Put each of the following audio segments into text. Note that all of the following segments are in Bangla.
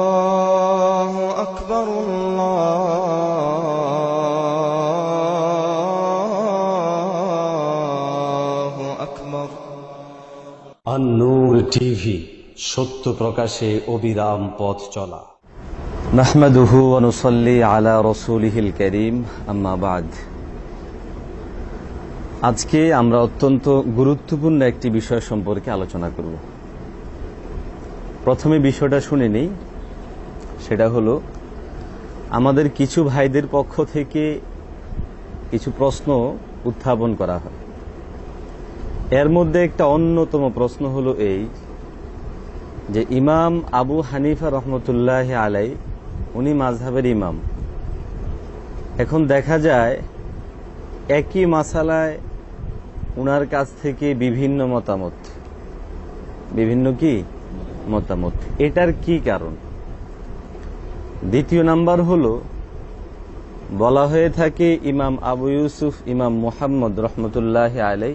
الله أكبر الله أكبر আন্নুর টিভি সত্য প্রকাশে অবিরাম পথ চলা নাহমাদুহু অনুসল্লি আলা রসুলিহিল করিম আম্মা বাদ আজকে আমরা অত্যন্ত গুরুত্বপূর্ণ একটি বিষয় সম্পর্কে আলোচনা করব প্রথমে বিষয়টা শুনে নিই। সেটা হলো, আমাদের কিছু ভাইদের পক্ষ থেকে কিছু প্রশ্ন উত্থাপন করা হয়। এর মধ্যে একটা অন্যতম প্রশ্ন হলো এই যে, ইমাম আবু হানিফা রহমতুল্লাহ আলাই, উনি মাঝহাবের ইমাম। এখন দেখা যায়, একই মাসালায় উনার কাছ থেকে বিভিন্ন মতামত। বিভিন্ন কি? মতামত। এটার কি কারণ? দ্বিতীয় নাম্বার হলো, বলা হয়ে থাকে ইমাম আবু ইউসুফ, ইমাম মোহাম্মদ রহমতুল্লাহ আলাই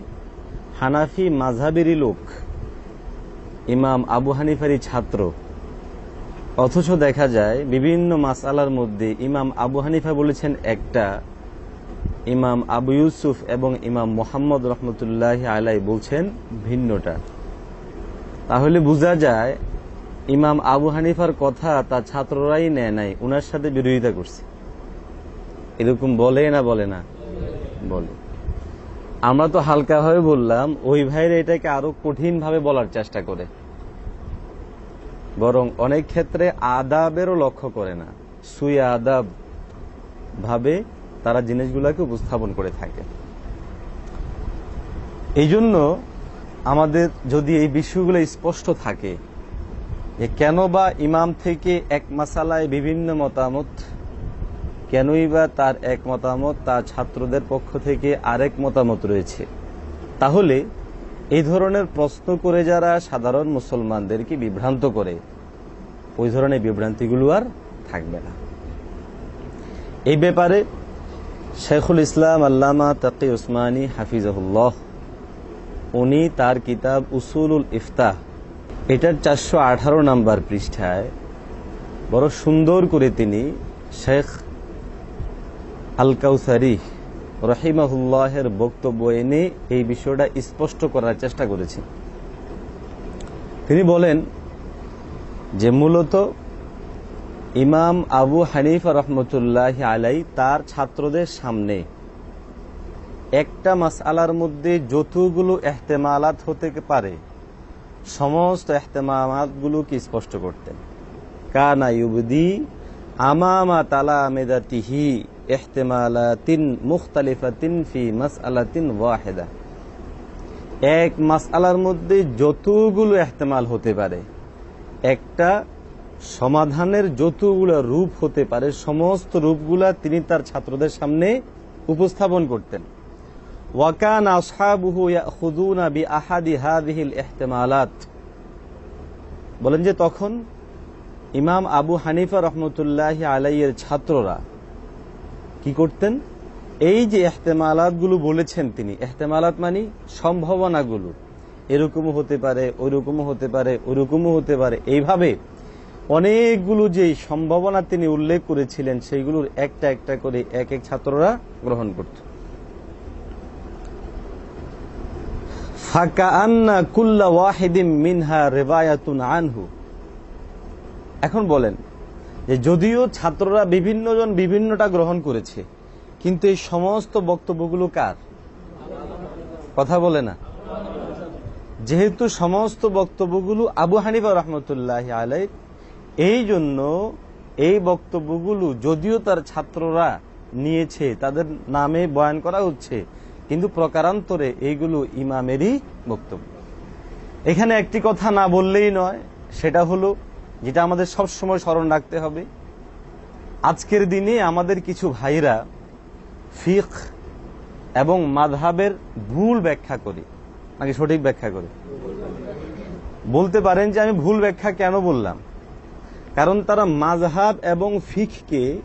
হানাফি মাঝহাবেরই লোক, ইমাম আবু হানিফারি ছাত্র। অথচ দেখা যায়, বিভিন্ন মাসালার মধ্যে ইমাম আবু হানিফা বলেছেন একটা, ইমাম আবু ইউসুফ এবং ইমাম মোহাম্মদ রহমতুল্লাহ আলাই বলছেন ভিন্নটা। তাহলে বোঝা যায় ইমাম আবু হানিফার কথা তার ছাত্ররাই নেয় নাই, উনার সাথে বিরোধিতা করছে। এরকম বলে না বলে না? বলে। আমরা তো হালকাভাবে বললাম, ওই ভাইয়ের এটাকে আরও কঠিন ভাবে বলার চেষ্টা করে। বরং অনেক ক্ষেত্রে আদাবেরও লক্ষ্য করে না। সুই আদাব ভাবে তারা জিনিসগুলোকে উপস্থাপন করে থাকে। এই জন্য আমাদের যদি এই বিষয়গুলো স্পষ্ট থাকে যে কেন বা ইমাম থেকে এক মাসালায় বিভিন্ন মতামত, কেনই বা তার এক মতামত, তার ছাত্রদের পক্ষ থেকে আরেক মতামত রয়েছে, তাহলে এই ধরনের প্রশ্ন করে যারা সাধারণ মুসলমানদেরকে বিভ্রান্ত করে, ওই ধরনের বিভ্রান্তিগুলো আর থাকবে না। এই ব্যাপারে শেখুল ইসলাম আল্লামা তাকি উসমানী হাফিজাহুল্লাহ উনি তার কিতাব উসুলুল ইফতাহ, এটার চারশো আঠারো নাম্বার পৃষ্ঠায় বড় সুন্দর করে তিনি শেখ আল কাউসারি রহিমাহুল্লাহের বক্তব্য এনে এই বিষয়টা স্পষ্ট করার চেষ্টা করেছি তিনি বলেন যে মূলত ইমাম আবু হানিফা রহমতুল্লাহ আলাই তার ছাত্রদের সামনে একটা মাসআলার মধ্যে যতগুলো এহতেমালাত হতে পারে। সমস্ত এহতেমালাতগুলোকে স্পষ্ট করতেন কানা ইউবদি আমামা তালা মেদাতিহি এহতেমালাতিন মুখতালিফাতিন ফি মাসআলাতিন ওয়াহেদা। এক মাসআলার মধ্যে যতগুলো এহতেমাল হতে পারে। একটা সমাধানের যতগুলো রূপ হতে পারে। সমস্ত রূপগুলা তিনি তার ছাত্রদের সামনে উপস্থাপন করতেন। ওয়াকান আসহাবুহু ইয়াখুযুনা বিআহাদি হাযিহিল ইহতিমালাত বলেন যে তখন ইমাম আবু হানিফা রহমতুল্লাহ আলাইয়ের ছাত্ররা কি করতেন? এই যে এহতেমালাতগুলো বলেছেন তিনি, এহতেমালাত মানে সম্ভাবনাগুলো। এরকমও হতে পারে, ওইরকমও হতে পারে, ওইরকমও হতে পারে। এইভাবে অনেকগুলো যে সম্ভাবনা তিনি উল্লেখ করেছিলেন, সেইগুলোর একটা একটা করে এক এক ছাত্ররা গ্রহণ করত। আন্না কুল্লা মিনহা আনহু। এখন বলেন যে যদিও ছাত্ররা বিভিন্ন জন বিভিন্নটা গ্রহণ করেছে, কিন্তু এই সমস্ত বক্তব্যগুলো কার? কথা বলে না। যেহেতু সমস্ত বক্তব্যগুলো আবু হানিফা রহমতুল্লাহ আলাই এই জন্য এই বক্তব্যগুলো যদিও তার ছাত্ররা নিয়েছে, তাদের নামে বয়ান করা হচ্ছে কিন্তু প্রকারান্তরে এইগুলো ইমামেরই বক্তব্য। এখানে একটি কথা না বললেই নয়, সেটা হলো যেটা আমাদের সব সময় স্মরণ রাখতে হবে, আজকের দিনে আমাদের কিছু ভাইরা ফিক এবং মাধাবের ভুল ব্যাখ্যা করে, নাকি সঠিক ব্যাখ্যা করে? বলতে পারেন যে আমি ভুল ব্যাখ্যা কেন বললাম? কারণ তারা মাযহাব এবং ফিককে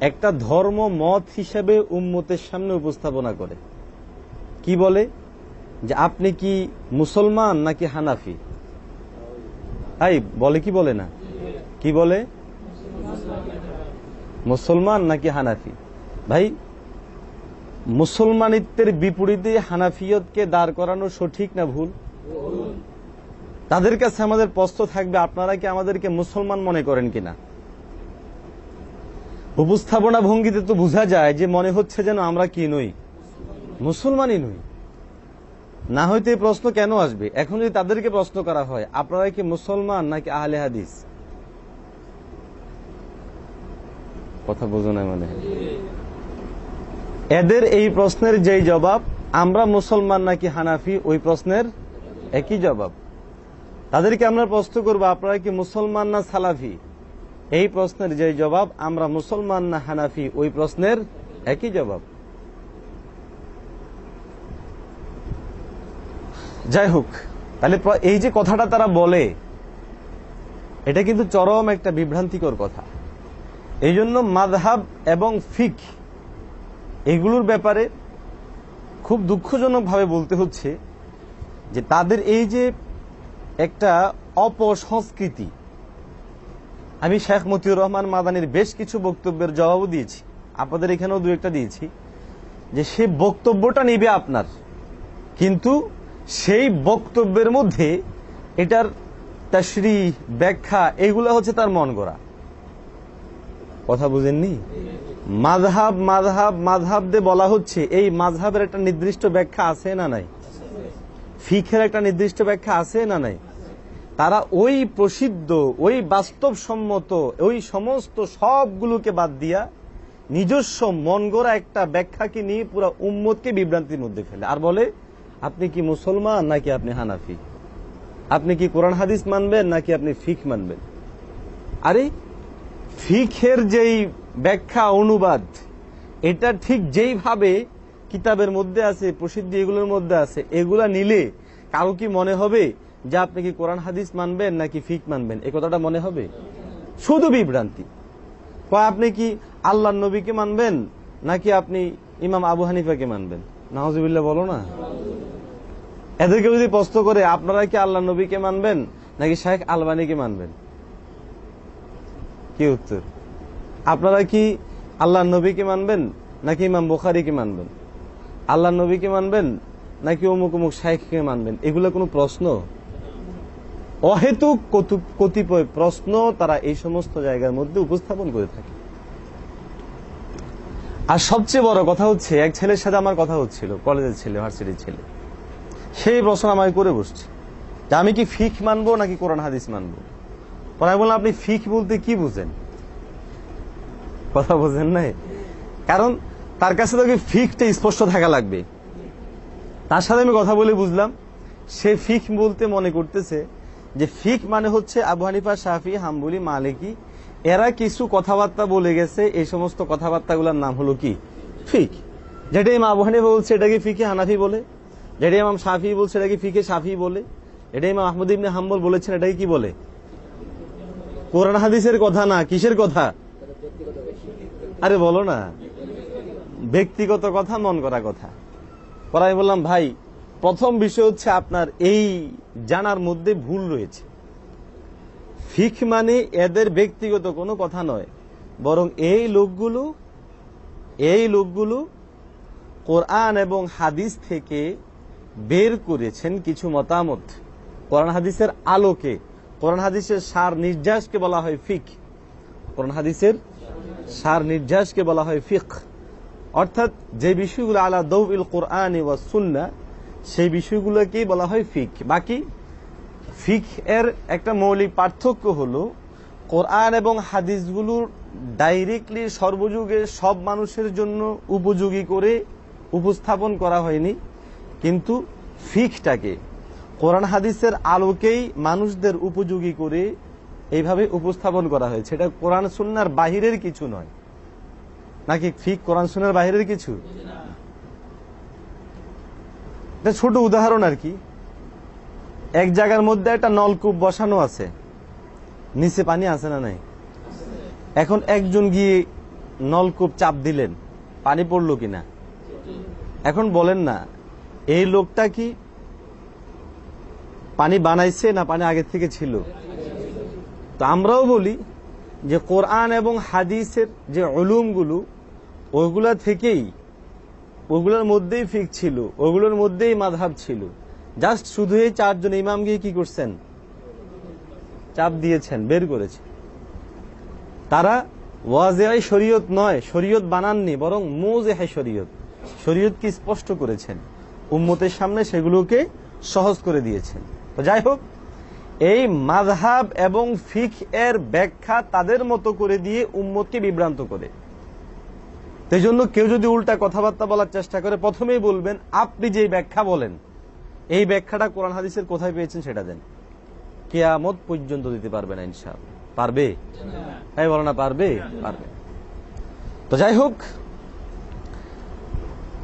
একটা ধর্ম মত হিসেবে উম্মতের সামনে উপস্থাপনা করে। কি বলে? যে আপনি কি মুসলমান নাকি হানাফি? এই বলে কি বলে না? কি বলে? মুসলমান নাকি হানাফি? ভাই, মুসলমানিত্বের বিপরীতে হানাফিয়তকে দাঁড় করানো সঠিক না ভুল? তাদের কাছে আমাদের প্রশ্ন থাকবে, আপনারা কি আমাদেরকে মুসলমান মনে করেন কিনা? উপস্থাপনা ভঙ্গিতে তো বোঝা যায় যে মনে হচ্ছে যেন আমরা কি নই। মুসলমানই নই। না এই প্রশ্ন কেন আসবে? এখন যদি তাদেরকে প্রশ্ন করা হয়, আপনারা কি মুসলমান নাকি আহলে হাদিস? কথা বোঝো না মানে। এদের এই প্রশ্নের যেই জবাব, আমরা মুসলমান নাকি হানাফি, ওই প্রশ্নের একই জবাব। তাদেরকে আমরা প্রশ্ন করব, আপনারা কি মুসলমান না সালাফি? এই প্রশ্নের যে জবাব, আমরা মুসলমান না হানাফি, ওই প্রশ্নের একই জবাব। যাই হোক তাহলে এই যে কথাটা তারা বলে, এটা কিন্তু চরম একটা বিভ্রান্তিকর কথা। এই জন্য মাদহাব এবং ফিক এগুলোর ব্যাপারে খুব দুঃখজনকভাবে বলতে হচ্ছে যে তাদের এই যে একটা অপসংস্কৃতি, আমি শেখ মতিউর রহমান মাদানির বেশ কিছু বক্তব্যের জবাবও দিয়েছি, আপনাদের এখানেও দু একটা দিয়েছি, যে সে বক্তব্যটা নিবে আপনার, কিন্তু সেই বক্তব্যের মধ্যে এটার তাশরি, ব্যাখ্যা, এগুলো হচ্ছে তার মন গড়া। কথা বুঝেননি? মাযহাব মাযহাব মাযহাব দিয়ে বলা হচ্ছে, এই মাযহাবের একটা নির্দিষ্ট ব্যাখ্যা আছে না নাই? ফিখের একটা নির্দিষ্ট ব্যাখ্যা আছে না নাই? তারা ওই প্রসিদ্ধ, ওই বাস্তবসম্মত, ওই সমস্ত সবগুলোকে বাদ দিয়া নিজস্ব মন গড়া একটা ব্যাখ্যাকে নিয়ে পুরো উম্মতকে বিভ্রান্তির মধ্যে ফেলে। আর বলে আপনি কি মুসলমান নাকি আপনি হানাফি? আপনি কি কোরআন হাদিস মানবেন নাকি আপনি ফিক মানবেন? আরে ফিখের যেই ব্যাখ্যা, অনুবাদ, এটা ঠিক যেইভাবে কিতাবের মধ্যে আছে, প্রসিদ্ধি এগুলোর মধ্যে আছে, এগুলা নিলে কারও কি মনে হবে যে আপনি কি কোরআন হাদিস মানবেন নাকি ফিক মানবেন? এ কথাটা মনে হবে? শুধু বিভ্রান্তি। আপনি কি আল্লাহ নবীকে মানবেন নাকি আপনি ইমাম আবু হানিফাকে মানবেন? নাহজুবিল্লাহ বলো না। এদেরকে যদি প্রশ্ন করে, আপনারা কি আল্লাহ নবীকে মানবেন, নাকি শেখ আলবানিকে মানবেন? কি উত্তর? আপনারা কি আল্লাহ নবীকে মানবেন, নাকি ইমাম বুখারিকে মানবেন? আল্লাহ নবীকে মানবেন, নাকি অমুক অমুক শাইখকে মানবেন? এগুলো কোনো প্রশ্ন? অহেতুক কতু- কতিপয় প্রশ্ন তারা এই সমস্ত জায়গার মধ্যে উপস্থাপন করে থাকে। আর সবচেয়ে বড় কথা হচ্ছে, এক ছেলের সাথে আমার কথা হচ্ছিল, কলেজের ছেলে, ভার্সিটির ছেলে। সেই প্রশ্ন আমাকে করে বসছে যে আমি কি ফিক মানবো নাকি কোরআন হাদিস মানবো? পরে আমি বললাম, আপনি ফিক বলতে কি বুঝেন? কথা বোঝেন নাই। কারণ তার কাছে তো ফিকটা স্পষ্ট থাকা লাগবে? তার সাথে আমি কথা বলে বুঝলাম, সে ফিক বলতে মনে করতেছে যে ফিক মানে হচ্ছে আবু হানিফা, শাফি, হাম্বুলি, মালিকি এরা কিছু কথাবার্তা বলে গেছে, এই সমস্ত কথাবার্তাগুলোর নাম হলো কি? ফিক। যেটা ইমাম আবু হানিফা বলছে, এটাকে ফিকে হানাফি বলে। যেটা ইমাম সাফি বলছে, এটাকে ফিকে সাফি বলে। এটা ইমাম আহমদ ইবনে হাম্বল বলেছেন, এটাকে কি বলে? কোরআন হাদিসের কথা না, কিসের কথা? আরে বলো না। ব্যক্তিগত কথা, মন করা কথা। পরে বললাম, ভাই, প্রথম বিষয় হচ্ছে আপনার এই জানার মধ্যে ভুল রয়েছে। ফিক মানে এদের ব্যক্তিগত কোনো কথা নয়। বরং এই লোকগুলো এই লোকগুলো কোরআন এবং হাদিস থেকে বের করেছেন কিছু মতামত। কোরআন হাদিসের আলোকে, কোরআন হাদিসের সার নির্যাসকে বলা হয় ফিক। কোরআন হাদিসের সার নির্যাসকে বলা হয় ফিক। অর্থাৎ যে বিষয়গুলো আলা দৌল কোরআন সুন্না, সেই বিষয়গুলোকেই বলা হয় ফিক। বাকি ফিক এর একটা মৌলিক পার্থক্য হলো, কোরআন এবং হাদিসগুলোর ডাইরেক্টলি সর্বযুগে সব মানুষের জন্য উপযোগী করে উপস্থাপন করা হয়নি। কিন্তু ফিকটাকে, কোরআন হাদিসের আলোকেই মানুষদের উপযোগী করে এইভাবে উপস্থাপন করা হয়েছে। এটা কোরআন সুন্নার বাহিরের কিছু নয়। নাকি ফিক কোরআন সুন্নার বাহিরের কিছু? এটা ছোট উদাহরণ আর কি। এক জায়গার মধ্যে একটা নলকূপ বসানো আছে। নিচে পানি আছে না নাই? এখন একজন গিয়ে নলকূপ চাপ দিলেন? পানি পড়ল কিনা? এখন বলেন না, এই লোকটা কি পানি বানাইছে না পানি আগে থেকে ছিল? তো আমরাও বলি যে কোরআন এবং হাদিসের যে অলুমগুলো ওইগুলা থেকেই, ওগুলোর মধ্যেই ফিক ছিল, ওগুলোর মধ্যেই মাধাব ছিল। জাস্ট শুধু এই চারজন ইমাম গিয়ে কি করছেন? চাপ দিয়েছেন, বের করেছে। তারা ওয়াজেহাই শরীয়ত নয়, শরীয়ত বানাননি, বরং মোজেহাই শরীয়ত। শরীয়তকে স্পষ্ট করেছেন। উম্মতের সামনে সেগুলোকে সহজ করে দিয়েছেন। তো যাই হোক, এই মাযহাব এবং ফিক এর ব্যাখ্যা তাদের মতো করে দিয়ে উম্মতকে বিভ্রান্ত করে। সেই জন্য কেউ যদি উল্টা কথাবার্তা বলার চেষ্টা করে, প্রথমেই বলবেন, আপনি যে ব্যাখ্যা বলেন এই ব্যাখ্যাটা কোরআন হাদিসের কোথায় পেয়েছেন সেটা দেন। কেয়ামত পর্যন্ত দিতে পারবে না ইনশাআল্লাহ। পারবে? হ্যাঁ বলো না, পারবে? পারবে। তো যাই হোক,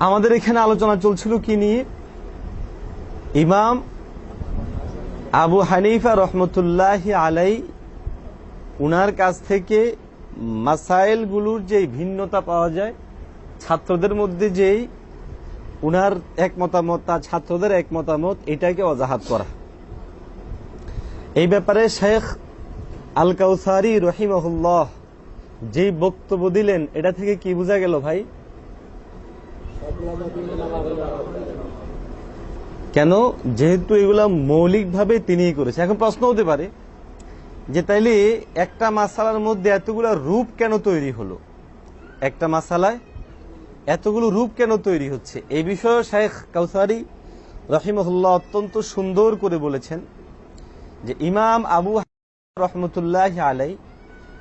আমাদের এখানে আলোচনা চলছিল কি নিয়ে? ইমাম আবু হানিফা রহমতুল্লাহ আলাই উনার কাছ থেকে মাসাইলগুলোর যে ভিন্নতা পাওয়া যায়, ছাত্রদের মধ্যে যেই উনার এক মতামত, তার ছাত্রদের এক মতামত, এটাকে অজাহাত করা। এই ব্যাপারে শেখ আল কাউসারি রহিমহুল্লাহ যেই বক্তব্য দিলেন, এটা থেকে কি বোঝা গেল ভাই? কেন? যেহেতু এগুলা মৌলিকভাবে তিনিই করেছে এখন প্রশ্ন হতে পারে যে তাইলে একটা মাসালার মধ্যে এতগুলা রূপ কেন তৈরি হলো? একটা মাসালায় এতগুলো রূপ কেন তৈরি হচ্ছে? এই বিষয়ে শেখ কাউসারি রহিমহুল্লাহ অত্যন্ত সুন্দর করে বলেছেন যে ইমাম আবু রহমতুল্লাহ আলাই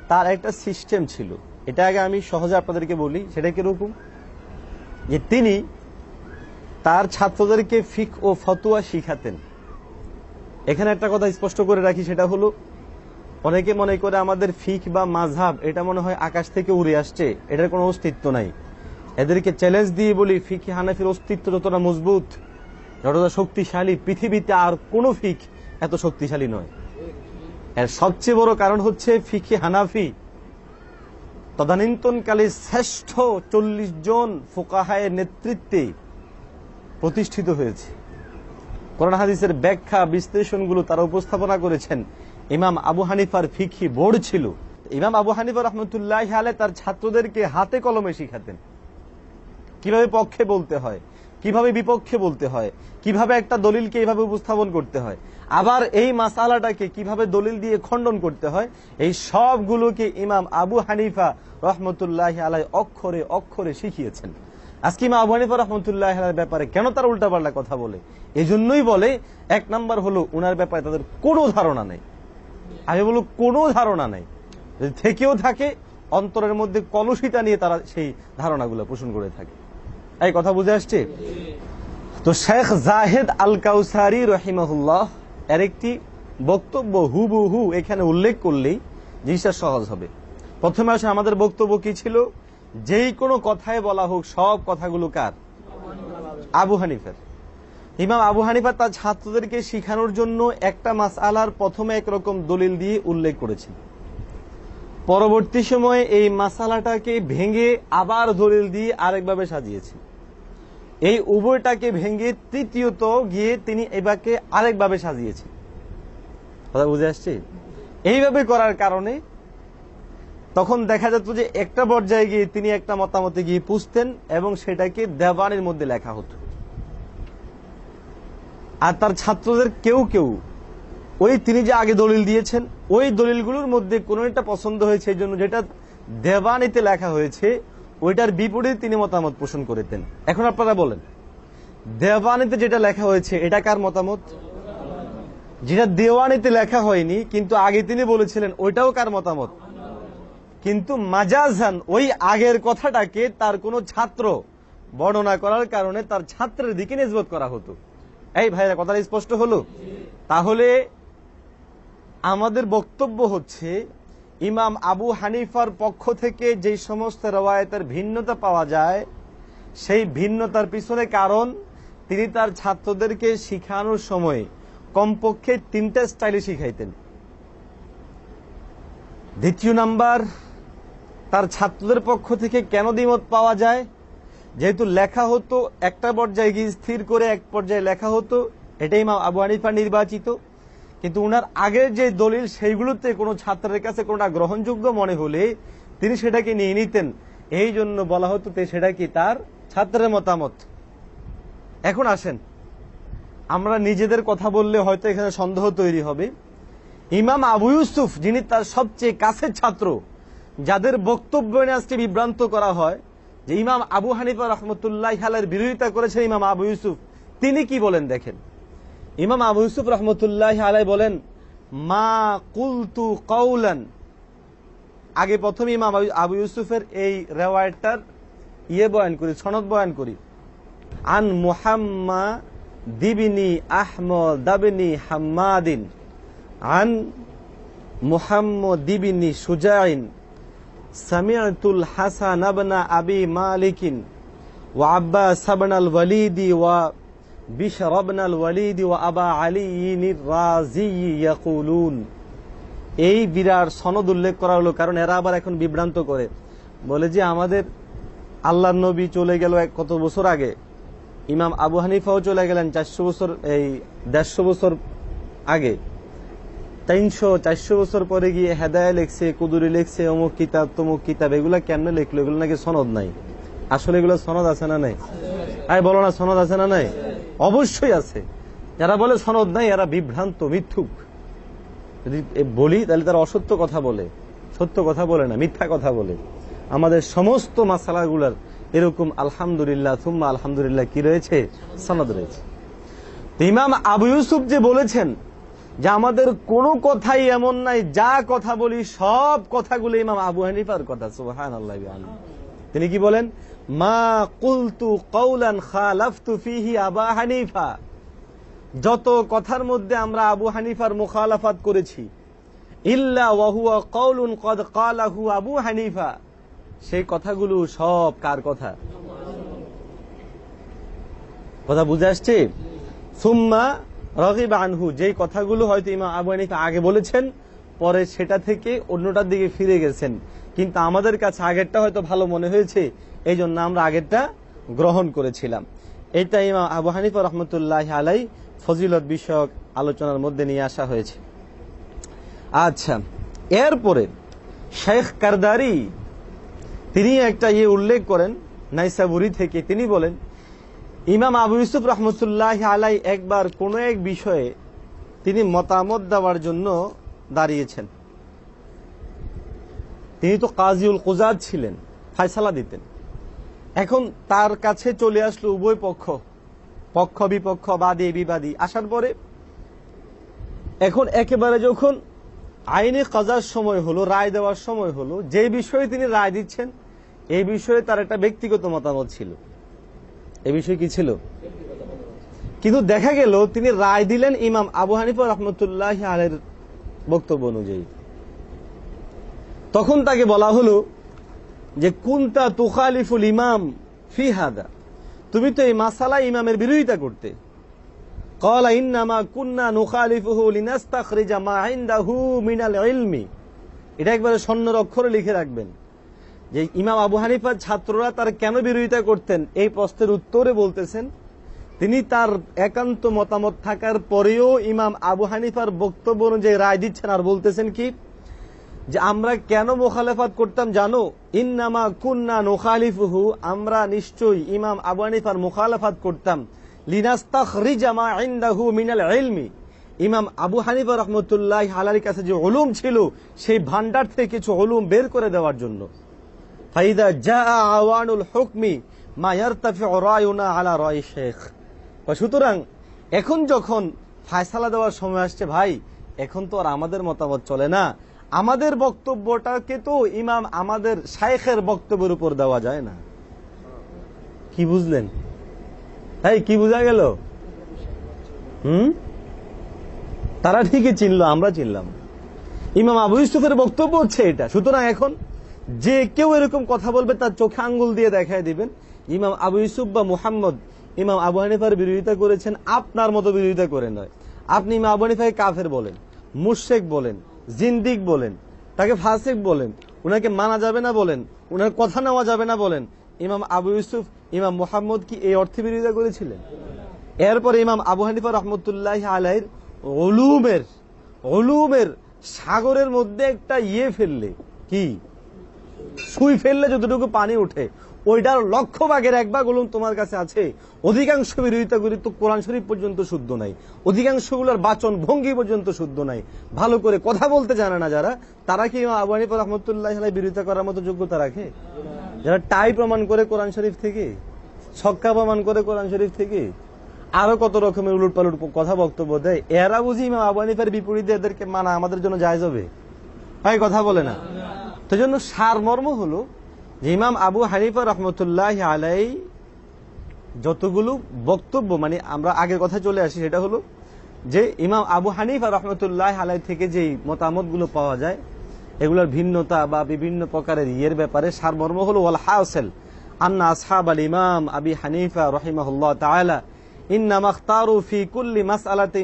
তার একটা সিস্টেম ছিল। এটা আগে আমি সহজে আপনাদেরকে বলি, সেটা কীরকম? যে তিনি তার ছাত্রদেরকে ফিক ও ফতুয়া শিখাতেন। এখানে একটা কথা স্পষ্ট করে রাখি, সেটা হলো অনেকে মনে করে আমাদের ফিক বা মাঝহাব এটা মনে হয় আকাশ থেকে উড়ে আসছে, এটার কোনো অস্তিত্ব নাই। এদেরকে চ্যালেঞ্জ দিয়ে বলি ফিক হানাফির অস্তিত্ব যতটা মজবুত, যতটা শক্তিশালী, পৃথিবীতে আর কোনো ফিক এত শক্তিশালী নয়। এর সবচেয়ে বড় কারণ হচ্ছে ফিকি হানাফি। তদানীন্তনকালে শ্রেষ্ঠ চল্লিশ জন ফোকাহায়ের নেতৃত্বে প্রতিষ্ঠিত হয়েছে। কোরআন হাদিসের ব্যাখ্যা, বিশ্লেষণগুলো তারা উপস্থাপনা করেছেন। ইমাম আবু হানিফার ফিকি বোর্ড ছিল। ইমাম আবু হানিফা রহমতুল্লাহ আলে তার ছাত্রদেরকে হাতে কলমে শিখাতেন। কীভাবে পক্ষে বলতে হয়? কীভাবে বিপক্ষে বলতে হয়? কীভাবে একটা দলিলকে এইভাবে উপস্থাপন করতে হয়? আবার এই মাসালাটাকে কীভাবে দলিল দিয়ে খণ্ডন করতে হয়? এই সবগুলোকে ইমাম আবু হানিফা রহমতুল্লাহ আলাই অক্ষরে অক্ষরে শিখিয়েছেন। আজকে ইমাম আবু হানিফা রহমতুল্লাহ ব্যাপারে কেন তারা উল্টাপাল্টা কথা বলে? এজন্যই বলে, এক নাম্বার হলো উনার ব্যাপারে তাদের কোনো ধারণা নেই। আমি বলব কোনো ধারণা নেই। থেকেও থাকে, অন্তরের মধ্যে কলুষিতা নিয়ে তারা সেই ধারণাগুলো পোষণ করে থাকে। এই কথা বুঝে আসছে? তো শেখ জাহেদ আল কাউসারি রহিমাহুল্লাহ, এর একটি বক্তব্য হুবহু এখানে উল্লেখ করলেই জিনিসটা সহজ হবে। প্রথমে আসে আমাদের বক্তব্য কি ছিল? যেই কোনো কথায় বলা হোক, সব কথাগুলো কার? আবু হানিফের। ইমাম আবু হানিফা তার ছাত্রদেরকে শিখানোর জন্য একটা মাস আলার প্রথমে একরকম দলিল দিয়ে উল্লেখ করেছেন। পরবর্তী সময়ে এই মাসালাটাকে ভেঙে আবার দলিল দিয়ে আরেকভাবে সাজিয়েছেন এই উভয়টাকে ভেঙে তৃতীয়ত গিয়ে তিনি এবাকে আরেকভাবে সাজিয়েছেন। কথা বুঝে আসছে? এইভাবে করার কারণে তখন দেখা যেত যে একটা পর্যায়ে গিয়ে তিনি একটা মতামতে গিয়ে পুষতেন এবং সেটাকে দেওয়ানের মধ্যে লেখা হতো। আর তার ছাত্রদের কেউ কেউ ওই তিনি যে আগে দলিল দিয়েছেন, ওই দলিলগুলোর মধ্যে কোন একটা পছন্দ হয়েছে, এই জন্য যেটা দেওয়ানিতে লেখা হয়েছে, ওইটার বিপরীতে তিনি মতামত পোষণ করেতেন। এখন আপনারা বলেন দেওয়ানিতে যেটা লেখা হয়েছে, এটা কার মতামত? যেটা দেওয়ানিতে লেখা হয়নি, কিন্তু আগে তিনি বলেছিলেন, ওইটাও কার মতামত? কিন্তু মাজাজান ওই আগের কথাটাকে তার কোনো ছাত্র বর্ণনা করার কারণে তার ছাত্রের দিকে নিজবত করা হতো। এই ভাইরা, কথাটা স্পষ্ট হলো? তাহলে আমাদের বক্তব্য হচ্ছে, ইমাম আবু হানিফার পক্ষ থেকে যে সমস্ত রওয়ায়তের ভিন্নতা পাওয়া যায়, সেই ভিন্নতার পিছনে কারণ, তিনি তার ছাত্রদেরকে শিখানোর সময় কমপক্ষে তিনটা স্টাইলে শিখাইতেন। দ্বিতীয় নাম্বার, তার ছাত্রদের পক্ষ থেকে কেন দ্বিমত পাওয়া যায়? যেহেতু লেখা হতো, একটা পর্যায়ে গিয়ে স্থির করে এক পর্যায়ে লেখা হতো, এটাই আবু হানিফা নির্বাচিত। কিন্তু উনার আগের যে দলিল, সেইগুলোতে কোনো ছাত্রের কাছে কোনটা গ্রহণযোগ্য মনে হলে তিনি সেটাকে নিয়ে নিতেন। এই জন্য বলা হতো সেটা কি তার ছাত্রের মতামত। এখন আসেন। আমরা নিজেদের কথা বললে হয়তো এখানে সন্দেহ তৈরি হবে। ইমাম আবু ইউসুফ, যিনি তার সবচেয়ে কাছের ছাত্র, যাদের বক্তব্য নিয়ে আজকে বিভ্রান্ত করা হয়, যে ইমাম আবু হানিফা রহমতুল্লাহ হালের বিরোধিতা করেছেন ইমাম আবু ইউসুফ, তিনি কি বলেন দেখেন। ইমাম আবু ইউসুফ রহমতুল্লাহ আলাই বলেন, মা কুলতু কৌলান আগে প্রথমে ইমাম আবু- ইউসুফের এই রেওয়ায়তটার ইয়ে বয়ান করি, সনদ বয়ান করি। আন মুহাম্মা দিবিনি আহমদ দাবিনি হাম্মাদিন। আন মুহাম্মদ দিবিনি সুজাইন। সামিআতুল হাসান আবনা আবি মালিকিন। ওয়া আব্বাস আবনাল ওয়ালিদি ওয়া এই বিরাট সনদ উল্লেখ করা হলো কারণ এরা আবার এখন বিভ্রান্ত করে। বলে যে আমাদের আল্লাহ নবী চলে গেল কত বছর আগে? ইমাম আবু হানিফাও চলে গেলেন চারশো বছর, এই দেড়শো বছর আগে। তিনশো, চারশো বছর পরে গিয়ে হেদায় লেখছে, কুদুরি লেখছে, অমুক কিতাব, তমুক কিতাব, এগুলা কেমনে লিখলো? এগুলো নাকি সনদ নাই। আসলে এগুলো সনদ আছে না নাই? আয়, বলো না, সনদ আছে না নাই? অবশ্যই আছে। যারা বলে সনদ নাই, এরা বিভ্রান্ত, মিথ্যুক। যদি বলি, তাহলে তারা অসত্য কথা বলে। সত্য কথা বলে না, মিথ্যা কথা বলে। আমাদের সমস্ত মাসালাগুলার এরকম আলহামদুলিল্লাহ থুম্মা আলহামদুলিল্লাহ কি রয়েছে? সনদ রয়েছে। ইমাম আবু ইউসুফ যে বলেছেন যে আমাদের কোনো কথাই এমন নাই, যা কথা বলি, সব কথাগুলো ইমাম আবু হানিফার কথা সুবহান আল্লাহ তিনি কি বলেন? মা কুলতু কৌলান খালাফতু ফিহি আবা হানিফা। যত কথার মধ্যে আমরা আবু হানিফার মুখালাফাত করেছি, ইল্লা ওয়াহুয়া কৌলুন কদ কালাহু আবু হানিফা। সেই কথাগুলো সব কার কথা? কথা বুঝে আসছে? সুম্মা রগিব আনহু, যেই কথাগুলো হয়তো ইমাম আবু হানিফা আগে বলেছেন, পরে সেটা থেকে অন্যটার দিকে ফিরে গেছেন। কিন্তু আমাদের কাছে আগেরটা হয়তো ভালো মনে হয়েছে এই জন্য আমরা আগেরটা গ্রহণ করেছিলাম। এটা ইমাম আবু হানিফা রহমতুল্লাহ আলাই ফজিলত বিষয়ক আলোচনার মধ্যে নিয়ে আসা হয়েছে। আচ্ছা এরপরে শেখ কারদারি, তিনি একটা ইয়ে উল্লেখ করেন, নাইসাবুরি থেকে। তিনি বলেন, ইমাম আবু ইউসুফ রহমতুল্লাহ আলাই একবার কোন এক বিষয়ে তিনি মতামত দেওয়ার জন্য দাঁড়িয়েছেন। তিনি তো কাজিউল কুজাদ ছিলেন, ফায়সালা দিতেন। এখন তার কাছে চলে আসলো উভয় পক্ষ। পক্ষ, বিপক্ষ, বাদী, বিবাদী। আসার পরে এখন একেবারে যখন আইনে কাজার সময় হলো, রায় দেওয়ার সময় হলো, যে বিষয়ে তিনি রায় দিচ্ছেন এই বিষয়ে তার একটা ব্যক্তিগত মতামত ছিল। এ বিষয় কি ছিল? কিন্তু দেখা গেল তিনি রায় দিলেন ইমাম আবু হানিফা রহমতুল্লাহ আলের বক্তব্য অনুযায়ী। তখন তাকে বলা হলো যে কুন্তা তুখালিফুল ইমাম ফি হাদা তুমি তো এই মাসালা ইমামের বিরোধিতা করতে قال انما كنا نخالفه لنستخرج ما عنده من العلم এটা একবারে স্বর্ণের অক্ষরে লিখে রাখবেন যে ইমাম আবু হানিফার ছাত্ররা তার কেন বিরোধিতা করতেন এই প্রশ্নের উত্তরে বলতেছেন তিনি তার একান্ত মতামত থাকার পরেও ইমাম আবু হানিফার বক্তব্য অনুযায়ী রায় দিচ্ছেন আর বলতেছেন কি যে আমরা কেন মোখালেফাত করতাম জানো? ইন্নামা কুন্না নোখালিফুহু, আমরা নিশ্চয়ই ইমাম আবু হানিফার মোখালেফাত করতাম। লিনাস্তাখরিজা মা ইনদাহু মিনাল ইলমি। ইমাম আবু হানিফা রহমতুল্লাহ হালার কাছে যে ওলুম ছিল, সেই ভান্ডার থেকে কিছু ওলুম বের করে দেওয়ার জন্য। ফাইদা জা আওয়ানুল হুকমি মা ইয়ারতাফিউ রায়ুনা আলা রায় শেখ। সুতরাং, এখন যখন ফায়সালা দেওয়ার সময় আসছে, ভাই, এখন তো আর আমাদের মতামত চলে না। আমাদের বক্তব্যটাকে তো ইমাম আমাদের শাইখের বক্তব্যের উপর দেওয়া যায় না। কি বুঝলেন? তাই কি বোঝা গেল? হুম? তারা ঠিকই চিনল, আমরা চিনলাম। ইমাম আবু ইউসুফের বক্তব্য হচ্ছে এটা। সুতরাং এখন যে কেউ এরকম কথা বলবে, তার চোখে আঙ্গুল দিয়ে দেখায় দিবেন। ইমাম আবু ইউসুফ বা মুহাম্মদ ইমাম আবু হানিফার বিরোধিতা করেছেন, আপনার মতো বিরোধিতা করে নয়। আপনি ইমাম আবু হানিফাকে কাফের বলেন মুশেক বলেন জিন্দিক বলেন, তাকে ফাসিক বলেন, উনাকে মানা যাবে না বলেন, উনার কথা নেওয়া যাবে না বলেন, ইমাম আবু ইউসুফ, ইমাম মোহাম্মদ কি এই অর্থে বিরোধিতা করেছিলেন? এরপর ইমাম আবু হানিফা রহমতুল্লাহ আলাইর ওলুমের অলুমের সাগরের মধ্যে একটা ইয়ে ফেললে, কি? সুই ফেললে যতটুকু পানি ওঠে ওইটার লক্ষ ভাগের এক ভাগ তোমার কাছে আছে। অধিকাংশ বিরোধিতাগুলি তো কোরআন শরীফ পর্যন্ত শুদ্ধ নাই। অধিকাংশগুলোর বাচন ভঙ্গি পর্যন্ত শুদ্ধ নাই। ভালো করে কথা বলতে জানে না যারা, তারা কি আবু রহমতুল্লাহ বিরোধিতা করার মতো যোগ্যতা রাখে? যারা টাই প্রমাণ করে কোরআন শরীফ থেকে, ছক্কা প্রমাণ করে কোরআন শরীফ থেকে, আরও কত রকমের উলুট পালুট কথা বক্তব্য দেয়, এরা বুঝি ইমাম আবু বিপরীতে এদেরকে মানা আমাদের জন্য জায়জ হবে? ভাই, কথা বলে না। তো জন্য সারমর্ম হলো যে ইমাম আবু হানিফা রহমতুল্লাহ আলাই যতগুলো বক্তব্য মানে আমরা আগের কথা চলে আসি, সেটা হলো যে ইমাম আবু হানিফা রহমতুল্লাহ আলাই থেকে যেই মতামতগুলো পাওয়া যায়, এগুলোর ভিন্নতা বা বিভিন্ন প্রকারের ইয়ের ব্যাপারে সারমর্ম হল, ওয়াল হাউসেল আন্না আসহাব আল ইমাম আবি হানিফা রহিমাহুল্লাহ তালা ইন্নাম কুল্লি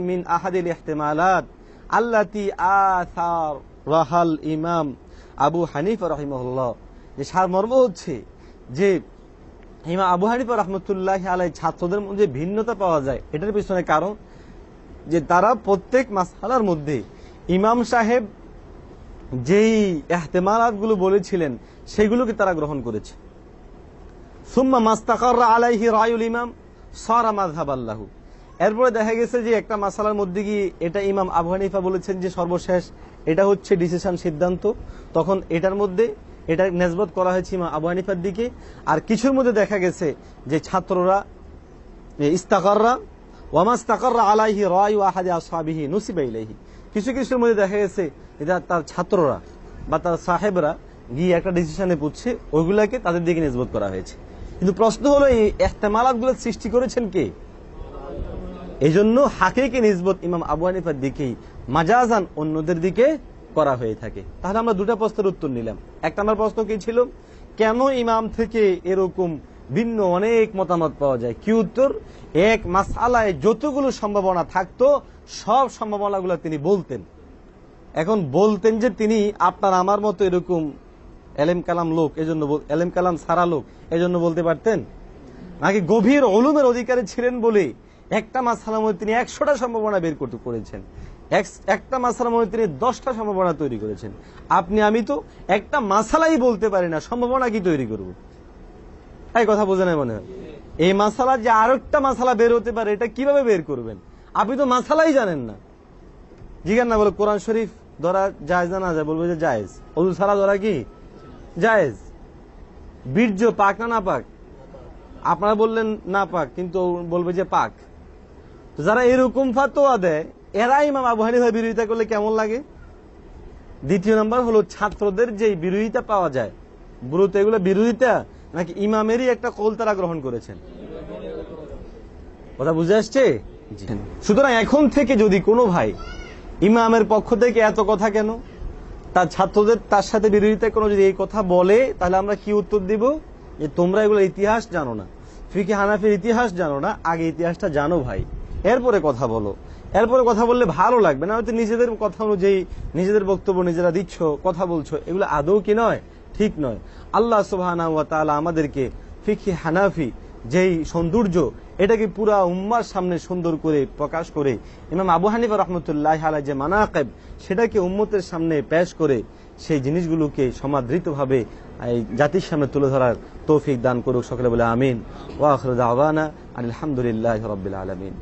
মিন আল্লাতি ইমাম আবু হানিফা রহিমাহুল্লাহ। যে সারমর্ম হচ্ছে যে ইমাম আবু হানিফা রহমতুল্লাহ আলাই ছাত্রদের মধ্যে ভিন্নতা পাওয়া যায়, এটার পিছনে কারণ যে তারা প্রত্যেক মাসালার মধ্যে ইমাম সাহেব যেই এহতেমালাতগুলো বলেছিলেন, সেগুলোকে তারা গ্রহণ করেছে। সুম্মা মাস্তাকার আলাইহি রায়ুল ইমাম, সারা মাযহাব আল্লাহু। এরপরে দেখা গেছে যে একটা মাসালার মধ্যে গিয়ে এটা ইমাম আবু হানিফা বলেছেন যে সর্বশেষ এটা হচ্ছে ডিসিশন সিদ্ধান্ত। তখন এটার মধ্যে এটা নেসবত করা হয়েছে ইমাম আবু হানিফার দিকে। আর কিছুর মধ্যে দেখা গেছে যে ছাত্ররা ইস্তাকাররা ওয়ামাস্তাকাররা আলাইহি রায় আহাদে আসহাবিহি নুসিবা ইলাইহি। কিছু কিছুর মধ্যে দেখা গেছে এটা তার ছাত্ররা বা তার সাহেবরা গিয়ে একটা ডিসিশনে পুচ্ছে ওইগুলাকে তাদের দিকে নিসবত করা হয়েছে। কিন্তু প্রশ্ন হলো, এই এহতেমালাতগুলো সৃষ্টি করেছেন কে? এই জন্য হাকিকে নিজবত ইমাম আবু হানিফার দিকেই মাজাজান অন্যদের দিকে করা হয়ে থাকে। তাহলে আমরা দুটা প্রশ্নের উত্তর নিলাম। এক নম্বর প্রশ্ন কি ছিল? কেন ইমাম থেকে এরকম ভিন্ন অনেক মতামত পাওয়া যায়? কি উত্তর? এক মাসালায় যতগুলো সম্ভাবনা থাকতো, সব সম্ভাবনাগুলো তিনি বলতেন। এখন বলতেন যে তিনি আপনার আমার মতো এরকম এলেম কালাম লোক, এজন্য এলেম কালাম সারা লোক, এজন্য বলতে পারতেন? নাকি গভীর অলুমের অধিকারী ছিলেন বলে একটা মাসালার মধ্যে তিনি একশোটা সম্ভাবনা বের করতে করেছেন। এক- একটা মাসালার মধ্যে তিনি দশটা সম্ভাবনা তৈরি করেছেন। আপনি, আমি তো একটা মাসালাই বলতে পারি না, সম্ভাবনা কি তৈরি করব? এই কথা বোঝে নাই মনে হয়? এই মাসালা যে আরেকটা মাসালা বের হতে পারে, এটা কীভাবে বের করবেন? আপনি তো মাসালাই জানেন না। জিজ্ঞান না বলে, কোরআন শরীফ ধরা জায়েজ না না যায় বলব যে জায়েজ। অজু ছাড়া ধরা কি? জায়েজ। বীর্য পাক না না পাক? আপনারা বললেন না পাক, কিন্তু বলবে যে পাক। যারা এরকম ফাতোয়া দেয় এরাই ইমাম আবু হানিফার বিরোধিতা করলে কেমন লাগে? দ্বিতীয় নম্বর হলো ছাত্রদের যে বিরোধিতা পাওয়া যায় বুড়োতে এগুলো বিরোধিতা নাকি ইমামেরই একটা কল তারা গ্রহণ করেছেন? কথা বুঝে আসছে? সুতরাং এখন থেকে যদি কোনো ভাই ইমামের পক্ষ থেকে এত কথা কেন? তার ছাত্রদের তার সাথে বিরোধিতায় কোনো যদি এই কথা বলে তাহলে আমরা কি উত্তর দিব? যে তোমরা এগুলো ইতিহাস জানো না। ফিকি হানাফির ইতিহাস জানো না আগে ইতিহাসটা জানো ভাই। এরপরে কথা বলো। এরপরে কথা বললে ভালো লাগবে না, হয়তো নিজেদের কথা অনুযায়ী নিজেদের বক্তব্য নিজেরা দিচ্ছ, কথা বলছো, এগুলো আদৌ কি নয়? ঠিক নয়। আল্লাহ তাআলা আমাদেরকে ফিকি হানাফি, যেই সৌন্দর্য, এটাকে পুরা উম্মার সামনে সুন্দর করে প্রকাশ করে, ইমাম আবু হানিফা রহমতুল্লাহ আলাই যে মানাকেব, সেটাকে উম্মতের সামনে পেশ করে, সেই জিনিসগুলোকে সমাদৃতভাবে জাতির সামনে তুলে ধরার তৌফিক দান করুক সকলে বলে আমিন। ওয়াখর দাওয়ানা আলহামদুলিল্লাহ রবিল আলমিন।